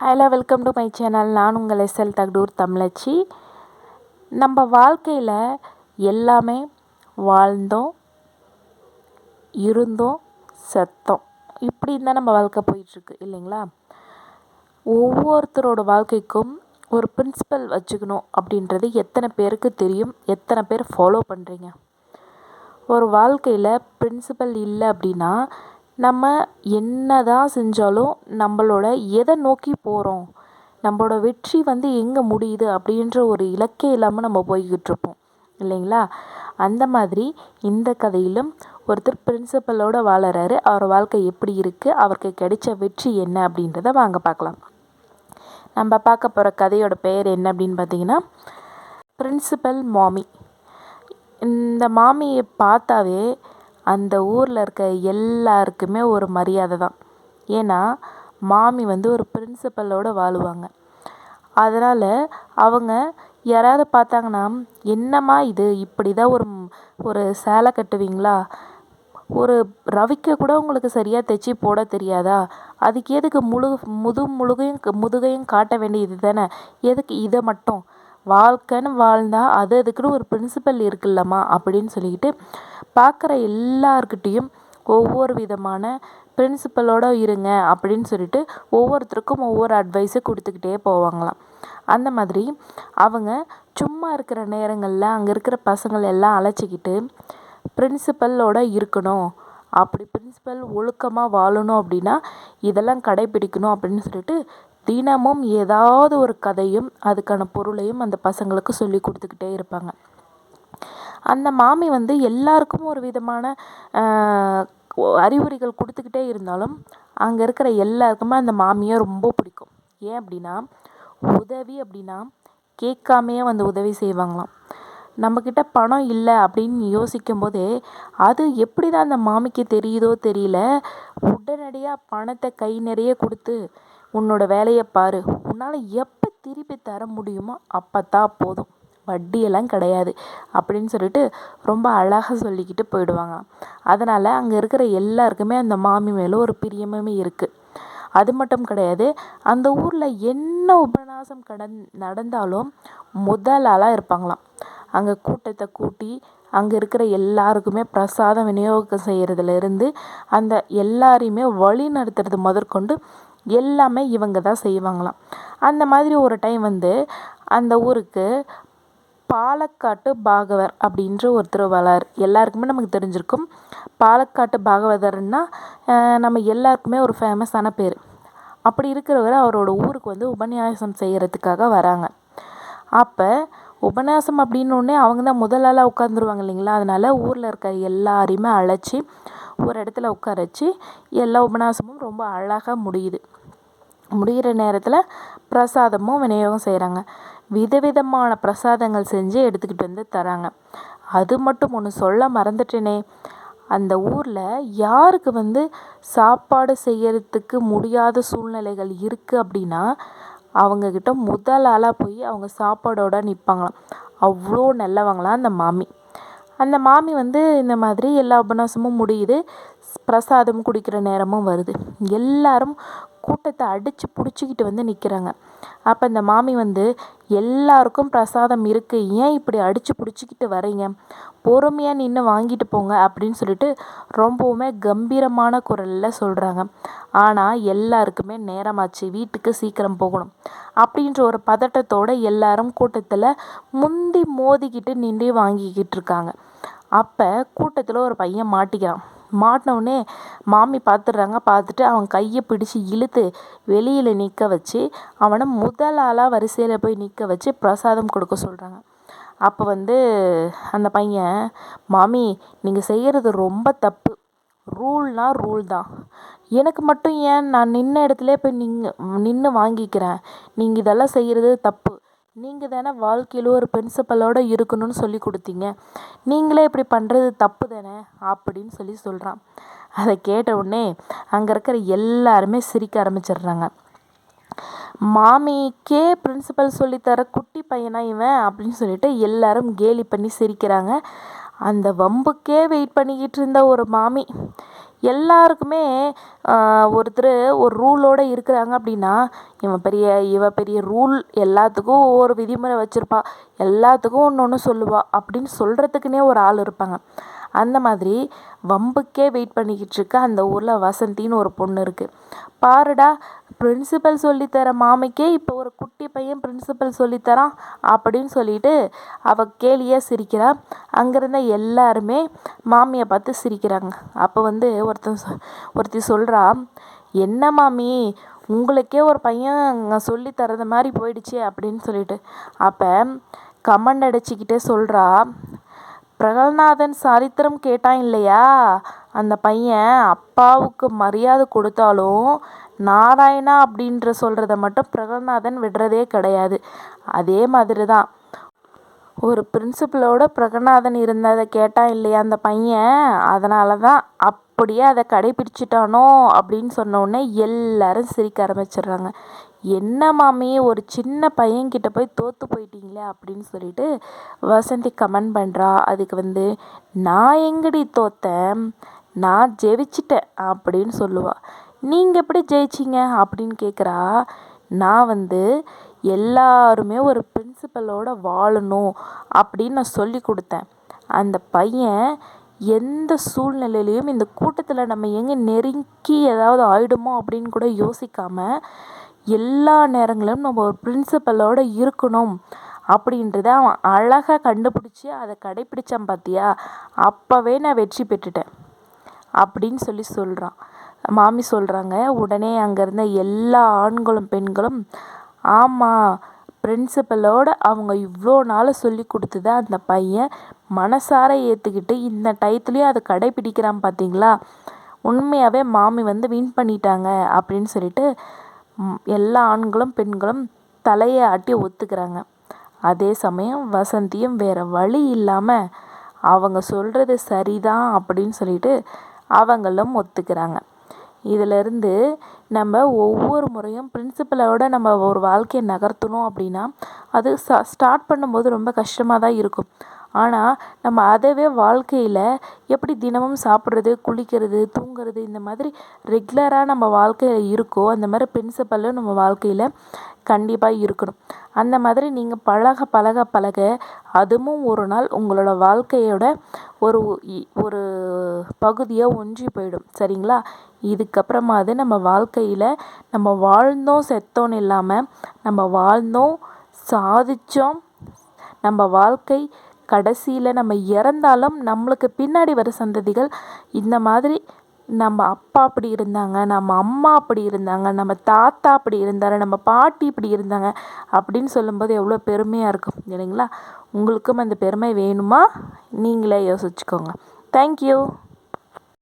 Hello welcome to my channel நான் உங்கள் SL Thagadur தமிழச்சி நம்ம வாழ்க்கையில் எல்லாமே வாழ்ந்தோம் இருந்தோம் செத்தோம். இப்படி தான் நம்ம வாழ்க்கை போயிட்டுருக்கு இல்லைங்களா? ஒவ்வொருத்தரோட வாழ்க்கைக்கும் ஒரு பிரின்சிபல் வச்சுக்கணும் அப்படின்றது எத்தனை பேருக்கு தெரியும் எத்தனை பேர் ஃபாலோ பண்ணுறீங்க ஒரு வாழ்க்கையில் பிரின்சிபல் இல்லை அப்படின்னா நம்ம என்ன தான் செஞ்சாலும் நம்மளோட எதை நோக்கி போகிறோம் நம்மளோட வெற்றி வந்து எங்கே முடியுது அப்படின்ற ஒரு இலக்கே இல்லாமல் நம்ம போய்கிட்டிருப்போம் இல்லைங்களா? அந்த மாதிரி இந்த கதையிலும் ஒருத்தர் பிரின்சிபலோடு வாழறாரு. அவர் வாழ்க்கை எப்படி இருக்குது அவருக்கு கிடைச்ச வெற்றி என்ன அப்படின்றத வாங்க பார்க்கலாம். நம்ம பார்க்க போகிற கதையோட பெயர் என்ன அப்படின்னு பார்த்தீங்கன்னா பிரின்சிபல் மாமி. இந்த மாமியை பார்த்தாவே அந்த ஊரில் இருக்க எல்லாருக்குமே ஒரு மரியாதை தான். ஏன்னா மாமி வந்து ஒரு பிரின்சிபலோடு வாழுவாங்க. அதனால் அவங்க யாராவது பார்த்தாங்கன்னா என்னம்மா இது? இப்படி தான் ஒரு ஒரு சேலை கட்டுவீங்களா? ஒரு ரவிக்க கூட உங்களுக்கு சரியாக தைச்சி போட தெரியாதா? அதுக்கு எதுக்கு முழு முது முழுகையும் முதுகையும் காட்ட வேண்டியது தானே? எதுக்கு இதை மட்டும்? வாழ்க்கைன்னு வாழ்ந்தால் அது அதுக்குன்னு ஒரு பிரின்சிபல் இருக்குல்லம்மா அப்படின்னு சொல்லிக்கிட்டு பார்க்குற எல்லார்கிட்டேயும் ஒவ்வொரு விதமான பிரின்சிபலோடு இருங்க அப்படின்னு சொல்லிட்டு ஒவ்வொருத்தருக்கும் ஒவ்வொரு அட்வைஸை கொடுத்துக்கிட்டே போவாங்களாம். அந்த மாதிரி அவங்க சும்மா இருக்கிற நேரங்களில் அங்கே இருக்கிற பசங்களை எல்லாம் அழைச்சிக்கிட்டு பிரின்சிபலோட இருக்கணும். அப்படி பிரின்சிபல் ஒழுக்கமாக வாழணும் அப்படின்னா இதெல்லாம் கடைப்பிடிக்கணும் அப்படின்னு சொல்லிட்டு தினமும் ஏதாவது ஒரு கதையும் அதுக்கான பொருளையும் அந்த பசங்களுக்கு சொல்லி கொடுத்துக்கிட்டே இருப்பாங்க. அந்த மாமி வந்து எல்லாருக்கும் ஒரு விதமான அறிவுரைகள் கொடுத்துக்கிட்டே இருந்தாலும் அங்கே இருக்கிற எல்லாருக்குமே அந்த மாமியை ரொம்ப பிடிக்கும். ஏன் அப்படின்னா உதவி அப்படின்னா கேட்காமையே வந்து உதவி செய்வாங்களாம். நம்மக்கிட்ட பணம் இல்லை அப்படின்னு யோசிக்கும் போதே அது எப்படி தான் அந்த மாமிக்கு தெரியுதோ தெரியல உடனடியாக பணத்தை கை நிறைய கொடுத்து உன்னோட வேலையை பாரு. உன்னால் எப்போ திருப்பி தர முடியுமோ அப்போ தான் போதும். வட்டியெல்லாம் கிடையாது அப்படின்னு சொல்லிட்டு ரொம்ப அழகாக சொல்லிக்கிட்டு போயிடுவாங்க. அதனால் அங்கே இருக்கிற எல்லாருக்குமே அந்த மாமி மேலே ஒரு பிரியமே இருக்குது அது மட்டும் கிடையாது அந்த ஊரில் என்ன உபநாசம் கடன் நடந்தாலும் முதல் ஆளாக இருப்பாங்களாம். அங்கே கூட்டத்தை கூட்டி அங்கே இருக்கிற எல்லாருக்குமே பிரசாதம் விநியோகம் செய்கிறதுலேருந்து அந்த எல்லாரையுமே வழி நடத்துறது முதற்கொண்டு எல்லாமே இவங்க தான் செய்வாங்களாம். அந்த மாதிரி ஒரு டைம் வந்து அந்த ஊருக்கு பாலக்காட்டு பாகவர் அப்படின்ற ஒருத்தர் வரார் எல்லாருக்குமே நமக்கு தெரிஞ்சிருக்கும். பாலக்காட்டு பாகவதர்னா நம்ம எல்லாருக்குமே ஒரு ஃபேமஸான பேர். அப்படி இருக்கிறவர் அவரோட ஊருக்கு வந்து உபன்யாசம் செய்கிறதுக்காக வராங்க. அப்போ உபன்யாசம் அப்படின்னோடனே அவங்க தான் முதலாளாக உட்காந்துருவாங்க இல்லைங்களா? அதனால் ஊரில் இருக்கிற எல்லாரையுமே அழைச்சி இடத்துல உட்கார வச்சு எல்லா உபன்யாசமும் ரொம்ப அழகாக முடியுது. முடிகிற நேரத்தில் பிரசாதமும் விநியோகம் செய்கிறாங்க விதவிதமான பிரசாதங்கள் செஞ்சு எடுத்துக்கிட்டு வந்து தராங்க. அது மட்டும் ஒன்று சொல்ல மறந்துட்டேனே. அந்த ஊரில் யாருக்கு வந்து சாப்பாடு செய்யறதுக்கு முடியாத சூழ்நிலைகள் இருக்குது அப்படின்னா அவங்கக்கிட்ட முதல் ஆளாக போய் அவங்க சாப்பாடோடு நிற்பாங்களாம் அவ்வளோ நல்லவங்களாம் அந்த மாமி. அந்த மாமி வந்து இந்த மாதிரி எல்லா உபநாசமும் முடியுது. பிரசாதம் குடிக்கிற நேரமும் வருது. எல்லாரும் கூட்டத்தை அடித்து பிடிச்சிக்கிட்டு வந்து நிற்கிறாங்க அப்போ இந்த மாமி வந்து எல்லாருக்கும் பிரசாதம் இருக்குது ஏன் இப்படி அடித்து பிடிச்சிக்கிட்டு வரீங்க பொறுமையாக நின்று வாங்கிட்டு போங்க. அப்படின்னு சொல்லிட்டு ரொம்பவுமே கம்பீரமான குரலில் சொல்கிறாங்க ஆனால் எல்லாருக்குமே நேரமாச்சு. வீட்டுக்கு சீக்கிரம் போகணும். அப்படின்ற ஒரு பதட்டத்தோடு எல்லாரும் கூட்டத்தில் முந்தி மோதிக்கிட்டு நின்று வாங்கிக்கிட்டு இருக்காங்க. அப்போ கூட்டத்தில் ஒரு பையன் மாட்டிக்கிறான். மாட்டினவுடனே மாமி பார்த்துடுறாங்க. பார்த்துட்டு அவன் கையை பிடிச்சி இழுத்து வெளியில் நிற்க வச்சு அவனை முதல் ஆளாக வரிசையில் போய் நிற்க வச்சு பிரசாதம் கொடுக்க சொல்கிறாங்க அப்போ வந்து அந்த பையன் மாமி நீங்கள் செய்கிறது ரொம்ப தப்பு. ரூல்னால் ரூல் தான். எனக்கு மட்டும் ஏன் நான் நின்ன இடத்துல போய் நின்று நின்று வாங்கிக்கிறேன்? நீங்கள் இதெல்லாம் செய்கிறது தப்பு. நீங்கள் தானே வாழ்க்கையில் ஒரு பிரின்சிபலோடு இருக்கணும்னு சொல்லி கொடுத்தீங்க. நீங்களே இப்படி பண்ணுறது தப்பு தானே? அப்படின்னு சொல்லி சொல்கிறான் அதை கேட்ட உடனே அங்கே இருக்கிற எல்லாருமே சிரிக்க ஆரம்பிச்சிடுறாங்க. மாமிக்கே பிரின்சிபல் சொல்லித்தர குட்டி பையனா இவன்? அப்படின்னு சொல்லிட்டு எல்லாரும் கேலி பண்ணி சிரிக்கிறாங்க. அந்த வம்புக்கே வெயிட் பண்ணிக்கிட்டு இருந்த ஒரு மாமி. எல்லாருக்குமே ஒருத்தர் ஒரு ரூலோடு இருக்கிறாங்க அப்படின்னா இவன் பெரிய இவ பெரிய ரூல் எல்லாத்துக்கும் ஒவ்வொரு விதிமுறை வச்சுருப்பா. எல்லாத்துக்கும் ஒன்று ஒன்று சொல்லுவாள் அப்படின்னு சொல்கிறதுக்குனே ஒரு ஆள் இருப்பாங்க. அந்த மாதிரி வம்புக்கே வெயிட் பண்ணிக்கிட்டு இருக்க அந்த ஊரில் வசந்தின்னு ஒரு பொண்ணு இருக்குது பாருடா பிரின்சிபல் சொல்லித்தர மாமிக்கே இப்போ ஒரு குட்டி பையன் பிரின்சிபல் சொல்லித்தரான் அப்படின்னு சொல்லிட்டு அவள் கேலியாக சிரிக்கிறா. அங்கேருந்த எல்லாருமே மாமியை பார்த்து சிரிக்கிறாங்க. அப்போ வந்து ஒருத்தன் சொ ஒருத்தி சொல்கிறா என்ன மாமி உங்களுக்கே ஒரு பையன் சொல்லி தரது மாதிரி போயிடுச்சு அப்படின்னு சொல்லிட்டு. அப்போ கமெண்ட் அடிச்சுக்கிட்டே சொல்கிறா பிரகல்நாதன் சரித்திரம் கேட்டான் இல்லையா? அந்த பையன் அப்பாவுக்கு மரியாதை கொடுத்தாலும் நாராயணா அப்படின்ற சொல்கிறத மட்டும் பிரகல்நாதன் விடுறதே கிடையாது. அதே மாதிரி தான் ஒரு பிரின்சிபலோட பிரகநாதன் இருந்ததை கேட்டான் இல்லையா அந்த பையன்? அதனால தான் அப் அப்படியே அதை கடைபிடிச்சிட்டானோ அப்படின்னு சொன்னோடனே எல்லாரும் சிரிக்க ஆரம்பிச்சிடுறாங்க. என்ன மாமி ஒரு சின்ன பையன்கிட்ட போய் தோற்று போயிட்டீங்களே அப்படின்னு சொல்லிட்டு வசந்தி கமெண்ட் பண்ணுறா அதுக்கு வந்து நான் எங்கடி தோத்தேன்? நான் ஜெயிச்சிட்டேன் அப்படின்னு சொல்லுவாள் நீங்கள் எப்படி ஜெயிச்சிங்க? அப்படின்னு கேட்குறா நான் வந்து எல்லாருமே ஒரு பிரின்சிபலோட வாழணும் அப்படின்னு நான் சொல்லி கொடுத்தேன். அந்த பையன் எந்த சூழ்நிலையிலையும் இந்த கூட்டத்தில் நம்ம எங்கே நெருங்கி ஏதாவது ஆயிடுமோ அப்படின்னு கூட யோசிக்காமல் எல்லா நேரங்களிலும் நம்ம ஒரு பிரின்சிபலோட இருக்கணும் அப்படின்றத அவன் அழகாக கண்டுபிடிச்சி அதை கடைப்பிடிச்சான் பார்த்தியா அப்போவே நான் வெற்றி பெற்றுட்டேன் அப்படின்னு சொல்லி சொல்கிறான் மாமி சொல்கிறாங்க உடனே அங்கே இருந்த எல்லா ஆண்களும் பெண்களும் ஆமாம் பிரின்சிபலோட அவங்க இவ்வளோ நாள் சொல்லி கொடுத்தத அந்த பையன் மனசார ஏற்றுக்கிட்டு இந்த டயத்துலேயும் அதை கடைப்பிடிக்கிறான் பார்த்தீங்களா உண்மையாகவே மாமி வந்து வின் பண்ணிட்டாங்க அப்படின்னு சொல்லிட்டு எல்லா ஆண்களும் பெண்களும் தலையை ஆட்டி ஒத்துக்கிறாங்க. அதே சமயம் வசந்தியும் வேறு வழி இல்லாமல் அவங்க சொல்கிறது சரிதான் அப்படின்னு சொல்லிட்டு அவங்களும் ஒத்துக்கிறாங்க. இதிலேருந்து நம்ம ஒவ்வொரு முறையும் பிரின்சிபலோட நம்ம ஒரு வாழ்க்கையை நகர்த்தணும் அப்படின்னா அது ஸ்டார்ட் பண்ணும்போது ரொம்ப கஷ்டமாக தான் இருக்கும். ஆனால் நம்ம அதவே வாழ்க்கையில் எப்படி தினமும் சாப்பிட்றது குளிக்கிறது தூங்குறது இந்த மாதிரி ரெகுலராக நம்ம வாழ்க்கையில் இருக்கோ அந்த மாதிரி பிரின்சிபலும் நம்ம வாழ்க்கையில் கண்டிப்பாக இருக்கணும். அந்த மாதிரி நீங்கள் பழக பழக பழக அதுவும் ஒரு நாள் உங்களோட வாழ்க்கையோட ஒரு ஒரு பகுதியாக ஒன்றி போயிடும். சரிங்களா? இதுக்கப்புறமா அது நம்ம வாழ்க்கையில் நம்ம வாழ்ந்தோம் செத்தோன்னு இல்லாமல் நம்ம வாழ்ந்தோம் சாதித்தோம் நம்ம வாழ்க்கை கடைசியில் நம்ம இறந்தாலும் நம்மளுக்கு பின்னாடி வர சந்ததிகள் இந்த மாதிரி நம்ம அப்பா அப்படி இருந்தாங்க நம்ம அம்மா அப்படி இருந்தாங்க நம்ம தாத்தா அப்படி இருந்தார் நம்ம பாட்டி இப்படி இருந்தாங்க அப்படின்னு சொல்லும்போது எவ்வளோ பெருமையாக இருக்கும் இல்லைங்களா? உங்களுக்கும் அந்த பெருமை வேணுமா? நீங்களே யோசிச்சுக்கோங்க. தேங்க்யூ